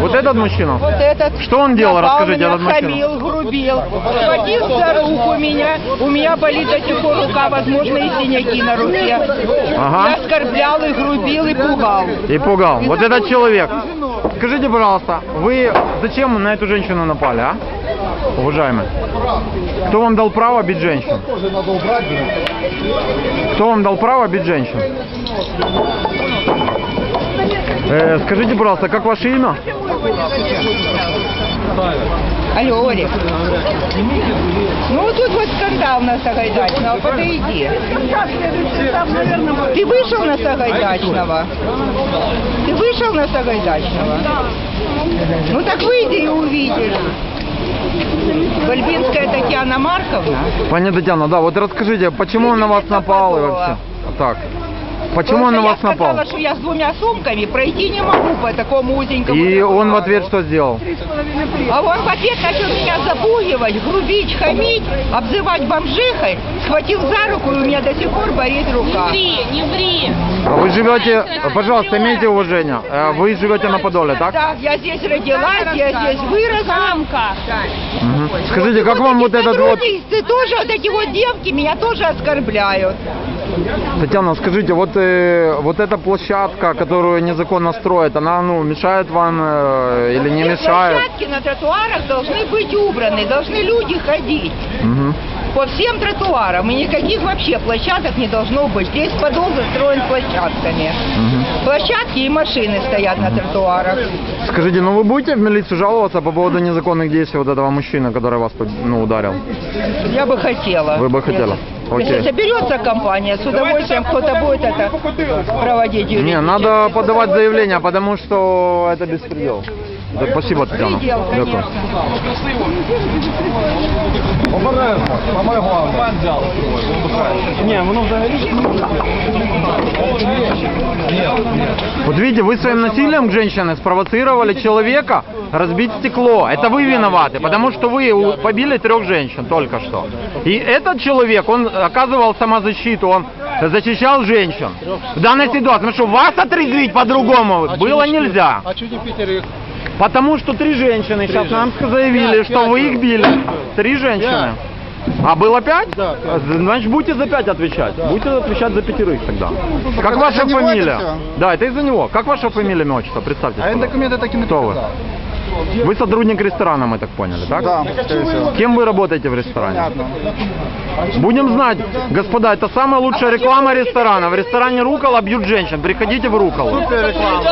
Вот этот мужчина? Вот этот Что он делал, напал расскажите, меня, этот мужчина? хамил, грубил, схватил за руку меня, у меня болит до сих пор рука, возможно, и синяки на руке. Ага. Я оскорблял и грубил и пугал. И пугал. Вот этот человек. Скажите, пожалуйста, вы зачем на эту женщину напали, а? Уважаемый. Кто вам дал право бить женщин? Кто вам дал право бить женщин? Э, скажите, пожалуйста, как ваше имя? Алло, Олег. Ну вот тут вот скандал на Сагайдачного, подойди. Ты вышел на Сагайдачного? Ты вышел на Сагайдачного? Ну так выйди и увидишь. Гольбинская Татьяна Марковна. Пані Тетяна, да, вот расскажите, почему он на вас напал и вообще? Так. Почему он на вас Просто я сказала, напал? что я с двумя сумками пройти не могу по такому узенькому И он в тротуару. ответ что сделал? А он в ответ начал меня запугивать, грубить, хамить, обзывать бомжихой, схватил за руку, и у меня до сих пор болит рука. ври, не ври. А Вы живете, пожалуйста, имейте уважение. Э, Вы живете на Подоле, так? Да, я здесь родилась, я здесь выросла. Самка. Мгм. Скажите, как Вот вам вот этот вот... сотрудницы тоже, вот эти вот девки меня тоже оскорбляют. Татьяна, скажите, вот, э, вот эта площадка, которую незаконно строят, она, ну, мешает вам э, или не Все мешает? Площадки на тротуарах должны быть убраны, должны люди ходить. Мгм. По всем тротуарам, и никаких вообще площадок не должно быть. Здесь подол застроен площадками. Мгм. Площадки и машины стоят на тротуарах. Скажите, ну вы будете в милицию жаловаться по поводу незаконных действий вот этого мужчины, который вас ну, ударил? Я бы хотела. Вы бы хотела? Если. Если соберется компания, с удовольствием кто-то будет это проводить. Не, надо подавать заявление, потому что это беспредел. Да, спасибо, Татьяна. Предел, Дякую. конечно. Вот видите, вы своим насилием к женщине спровоцировали человека разбить стекло. Это вы виноваты, потому что вы побили трех женщин только что. И этот человек, он оказывал самозащиту, он защищал женщин. В данной ситуации, потому что вас отрезвить по-другому было нельзя. А чуть не пятерых? Потому что три женщины сейчас нам заявили, Пять, что пять вы их били. Три женщины. А было пять? Да, пять. Значит, будете за пять отвечать. Будете отвечать за пятерых тогда. Как это ваша это фамилия? всё? Да, это из-за него. Как ваша фамилия, имя, отчество? Представьтесь. А я документы так и не Кто вы? Вы сотрудник ресторана, мы так поняли, так? Да, скорее всего. Кем вы работаете в ресторане? Понятно. Будем знать, господа, это самая лучшая реклама ресторана. В ресторане Рукола бьют женщин. Приходите в Руколу. Реклама.